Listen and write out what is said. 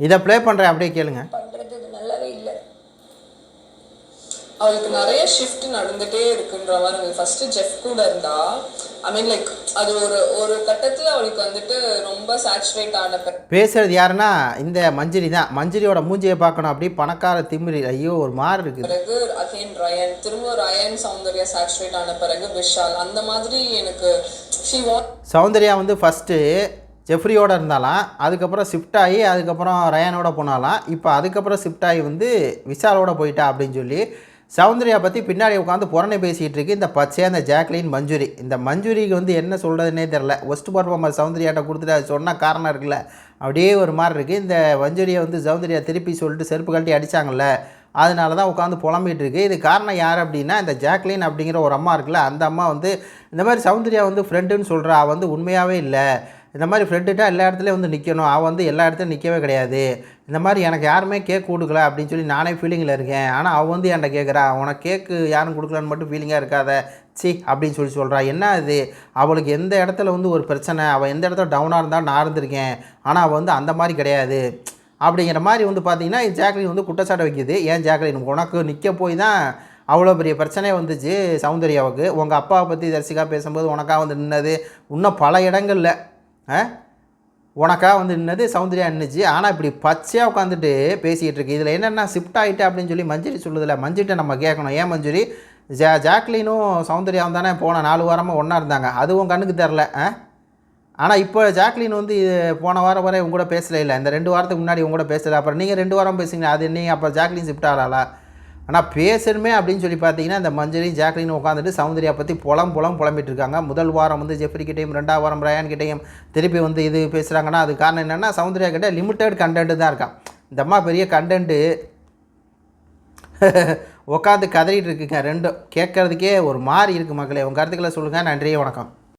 இதை ப்ளே பண்ணுறேன் அப்படியே கேளுங்க. நல்லாவே இல்லை. அவளுக்கு நிறைய ஷிஃப்ட் நடந்துட்டே இருக்குன்ற மாதிரி ஃபர்ஸ்ட் ஜெஃப் கூட இருந்தா ஐ மீன் லைக் அது ஒரு ஒரு கட்டத்துல அவளுக்கு வந்துட்டு ரொம்ப சேச்சுரேட் ஆன பேசுறது யாருன்னா இந்த மஞ்சரி தான். மஞ்சரியோட மூஞ்சியை பார்க்கணும் அப்படி பணக்கார திமிரி. ஐயோ ஒரு மாதிரி இருக்குது. பிறகு அகைன் ரயன் திரும்ப ரயன் சௌந்தர்யா சேச்சுரேட் ஆன பிறகு விஷால். அந்த மாதிரி எனக்கு சௌந்தர்யா வந்து ஃபஸ்ட்டு ஜெஃப்ரியோட இருந்தாலாம் அதுக்கப்புறம் ஷிஃப்ட் ஆகி அதுக்கப்புறம் ரயானோட போனாலாம் இப்போ அதுக்கப்புறம் ஷிஃப்ட் ஆகி வந்து விஷாலோட போயிட்டா அப்படின்னு சொல்லி சௌந்தர்யா பற்றி பின்னாடி உட்காந்து புறணை பேசிகிட்டு இருக்கு. இந்த பச்சையாக அந்த ஜாக்லின் மஞ்சுரி. இந்த மஞ்சுரிக்கு வந்து என்ன சொல்கிறதுனே தெரில ஒஸ்ட் பர்ஃபார்மர் சௌந்தர்யாட்ட கொடுத்துட்டு அது சொன்ன காரணம் இருக்குல்ல. அப்படியே ஒரு மாதிரி இருக்குது இந்த மஞ்சுரியை வந்து சௌந்தர்யா திருப்பி சொல்லிட்டு செருப்பு கழட்டி அடித்தாங்கல்ல அதனால தான் உட்காந்து புலம்பிகிட்டு இருக்கு. இது காரணம் யார் அப்படின்னா இந்த ஜாக்லின் அப்படிங்கிற ஒரு அம்மா இருக்குல்ல. அந்த அம்மா வந்து இந்த மாதிரி சௌந்தர்யா வந்து ஃப்ரெண்டுன்னு சொல்கிறா வந்து உண்மையாகவே இல்லை. இந்த மாதிரி ஃப்ரெண்டுட்டா எல்லா இடத்துலையும் வந்து நிற்கணும் அவன் வந்து எல்லா இடத்துலையும் நிற்கவே கிடையாது. இந்த மாதிரி எனக்கு யாருமே கேக் கொடுக்கல அப்படின்னு சொல்லி நானே ஃபீலிங்கில் இருக்கேன். ஆனால் அவள் வந்து என்கிட்ட கேட்குறா உனக்கு கேக்கு யாரும் கொடுக்கலன்னு மட்டும் ஃபீலிங்காக இருக்காத. சி அப்படின்னு சொல்லி சொல்கிறா என்ன இது அவளுக்கு எந்த இடத்துல வந்து ஒரு பிரச்சனை? அவள் எந்த இடத்துல டவுனாக இருந்தால் நான் இருந்திருக்கேன். ஆனால் அவள் வந்து அந்த மாதிரி கிடையாது. அப்படிங்கிற மாதிரி வந்து பார்த்தீங்கன்னா ஜாக்லின் வந்து குற்றச்சாட்டு வைக்கிது. ஏன் ஜாக்லின் உனக்கு நிற்க போய் தான் அவ்வளோ பெரிய பிரச்சனையே வந்துச்சு சௌந்தர்யாவுக்கு உங்கள் அப்பாவை பற்றி தரிசிக்காக பேசும்போது உனக்காக வந்து நின்னது. இன்னும் பல இடங்களில் உனக்காக வந்து நின்னது சௌந்தர்யா நின்றுச்சு ஆனால் இப்படி பச்சையாக உட்காந்துட்டு பேசிகிட்டு இருக்கு. இதில் என்னென்ன ஷிஃப்ட் ஆகிட்டு அப்படின்னு சொல்லி மஞ்சரி சொல்லுதில்ல மஞ்சிட்ட நம்ம கேட்கணும். ஏன் மஞ்சுரி? ஜா ஜாக்லினும் சௌந்தர்யாவும் தானே போன நாலு வாரமாக ஒன்றா இருந்தாங்க. அதுவும் கண்ணுக்கு தெரில ஆ? ஆனால் இப்போ ஜாக்லின் வந்து போன வாரம் வரை உங்க கூட பேசல இல்லை. இந்த ரெண்டு வாரத்துக்கு முன்னாடி உங்க கூட அப்புறம் நீங்கள் ரெண்டு வாரம் பேசுங்க அது நீங்கள் அப்புறம் ஜாக்லின் ஷிஃப்ட் ஆகலாம் ஆனால் பேசணுமே அப்படின்னு சொல்லி பார்த்தீங்கன்னா இந்த மஞ்சளையும் ஜாக்லின் உட்காந்துட்டு சௌந்தர்யா பற்றி புலம் புலம் புலம்பிட்டு இருக்காங்க. முதல் வாரம் வந்து ஜெஃப்ரி கிட்டேயும் ரெண்டாவது வாரம் ரயான் கிட்டேயும் திருப்பி வந்து இது பேசுகிறாங்கன்னா அது காரணம் என்னென்னா சௌந்தர்யா கிட்டே லிமிட்டட் கண்டென்ட் தான் இருக்கான். இந்த அம்மா பெரிய கண்டென்ட்டு உட்காந்து கதறிட்டு இருக்குங்க ரெண்டும். கேட்கறதுக்கே ஒரு மாதிரி இருக்குது மக்களே. உங்கள் கருத்துக்களை சொல்லுங்கள் நன்றி வணக்கம்.